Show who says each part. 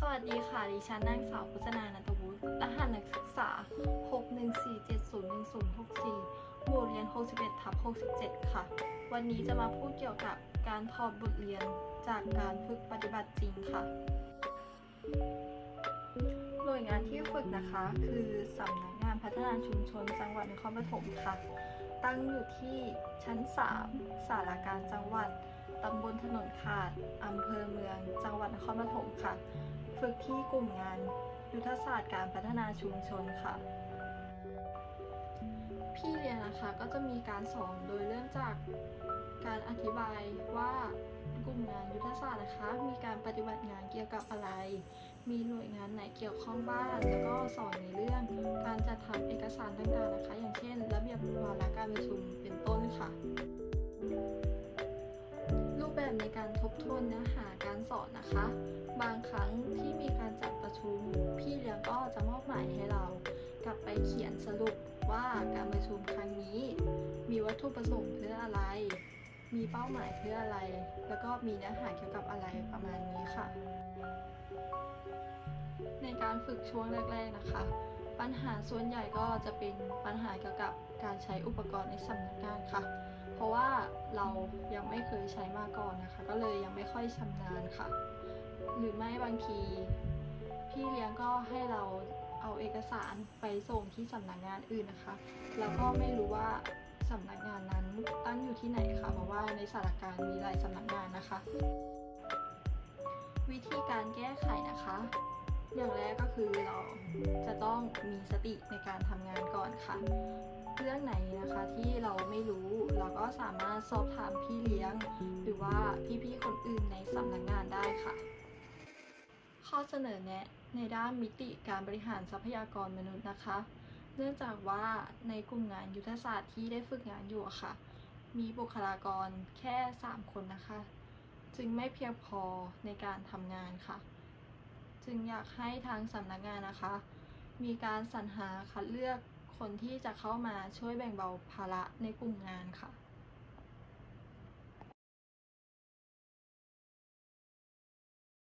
Speaker 1: สวัสดีค่ะ ดิฉันนางสาวพุจนานันทวุฒิรหัสนักศึกษา 614701064หมู่เรียน 61ทับ67 ค่ะ วันนี้จะมาพูดเกี่ยวกับการถอดบทเรียนจากการฝึกปฏิบัติจริงค่ะ ที่ฝึกนะคะ คือสำนักงานพัฒนาชุมชนจังหวัดนครปฐมค่ะ ตั้งอยู่ที่ชั้น 3 สารการจังหวัดตำบลถนนขาดอำเภอเมือง จังหวัดนครปฐมค่ะ ฝึกที่กลุ่มงานยุทธศาสตร์การพัฒนาชุมชนค่ะ พี่เรียนนะคะก็จะมีการสอนโดยเริ่มจากการอธิบายว่ากลุ่มงานยุทธศาสตร์นะคะ มีการปฏิบัติงานเกี่ยวกับอะไร มีหน่วยงานไหนเกี่ยวข้องบ้าง แล้วก็สอนในเรื่องการจัดทำเอกสารต่างๆนะคะ อย่างเช่น ระเบียบวาระการประชุมเป็นต้นค่ะ รูปแบบในการทบทวนเนื้อหาการสอนนะคะ บางครั้งที่มีการจัดประชุม พี่เลี้ยงก็จะมอบหมายให้เรา กลับไปเขียนสรุปว่าการประชุมครั้งนี้ มีวัตถุประสงค์เพื่ออะไร มีเป้าหมายเพื่ออะไร แล้วก็มีเนื้อหาเกี่ยวกับอะไร การฝึกช่วงแรก ๆนะคะ ปัญหาส่วนใหญ่ก็จะเป็นปัญหาเกี่ยวกับการใช้อุปกรณ์ในสำนักงานค่ะ เพราะว่าเรายังไม่เคยใช้มาก่อนนะคะ ก็เลยยังไม่ค่อยชำนาญค่ะ หรือไม่บางทีพี่เลี้ยงก็ให้เราเอาเอกสารไปส่งที่สำนักงานอื่นนะคะ แล้วก็ไม่รู้ว่าสำนักงานนั้นตั้งอยู่ที่ไหนค่ะเพราะว่าในสารการมีหลายสำนักงานนะคะ วิธีการแก้ไขนะคะ อย่างแรกก็คือเราจะต้องมีสติในการทำงานก่อนค่ะ เรื่องไหนนะคะที่เราไม่รู้ เราก็สามารถสอบถามพี่เลี้ยง หรือว่าพี่ๆคนอื่นในสำนักงานได้ค่ะ ข้อเสนอแนะในด้านมิติการบริหารทรัพยากรมนุษย์นะคะ เนื่องจากว่าในกลุ่มงานยุทธศาสตร์ที่ได้ฝึกงานอยู่ค่ะ มีบุคลากรแค่ 3 คนนะคะ จึงไม่เพียงพอในการทำงานค่ะ จึงอยากให้ทางสำนักงานนะคะ มีการสรรหาคัดเลือกคนที่จะเข้ามาช่วยแบ่งเบาภาระในกลุ่มงานค่ะ